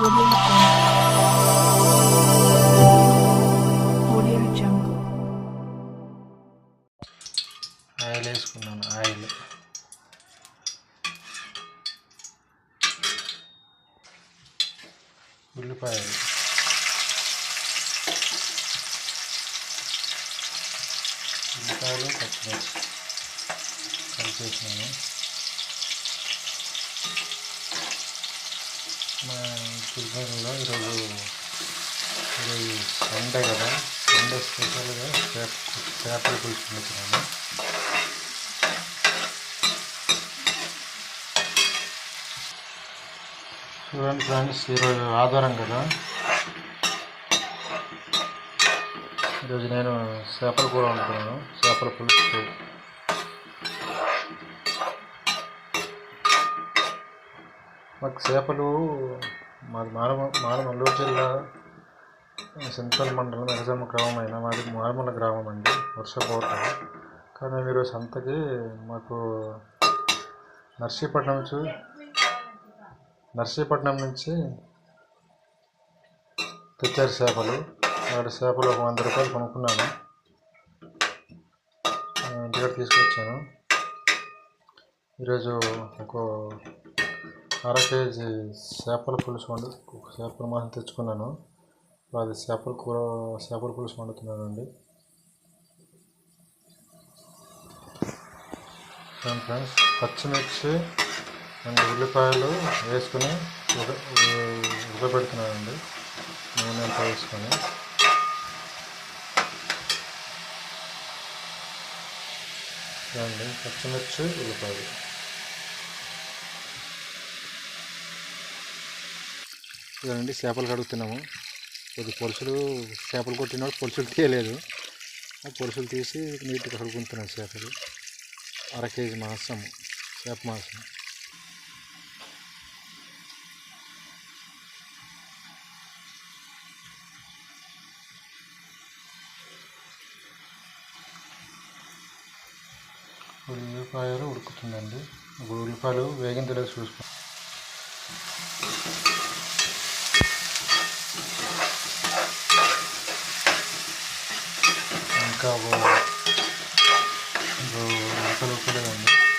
Oil వేసుకున్నాను oil. ఉల్లిపాయలు. ఉల్లిపాయలు పచ్చిమిర్చి కలిపేసినాను. మా గురుగారిలో ఈరోజు ఈరోజు సండే కదా? సండే స్పెషల్గా చేప చేపల పులుసు వండుతున్నాను చూడండి ఫ్రెండ్స్ ఈరోజు ఆధారం కదా? ఈరోజు నేను చేపల కూర వండుతున్నాను. చేపల పులుసు. మాకు చేపలు మాది మారుమ మారమల్లూరు జిల్లా సింతల్ మండలం ఎగజమ్మ గ్రామం అయినా మాది మారుమూల గ్రామం అండి వర్షపోట. కానీ మీరు సంతకి మాకు నర్సీపట్నం నుంచి నర్సీపట్నం నుంచి తెచ్చారు చేపలు. అక్కడ చేపలు ఒక వంద రూపాయలు కొనుక్కున్నాను. ఇంటికాడ తీసుకొచ్చాను. ఈరోజు ఒక అర కేజీ చేపల పులుసు వండు ఒక చేపల మాసం తెచ్చుకున్నాను. అది చేపల కూర చేపల పులుసు వండుతున్నానండి. చూడండి ఫ్రెండ్స్ పచ్చిమిర్చి అండ్ ఉల్లిపాయలు వేసుకుని ఉడ ఉడకబెడుతున్నానండి. నూనె అంతా వేసుకొని. పచ్చిమిర్చి ఉల్లిపాయలు. చూడండి చేపలు కడుగుతున్నాము. కొద్ది పొలుసులు చేపలు కొట్టినప్పుడు పొలుసులు తీయలేదు. ఆ పొలుసులు తీసి నీట్గా కడుగుతున్నాను చేపలు. అర కేజీ మాంసం చేప మాంసం. ఉల్లిపాయలు ఉడుకుతుందండి. ఇప్పుడు ఉల్లిపాయలు వేగిన తెలియదు かもうなかなかだよね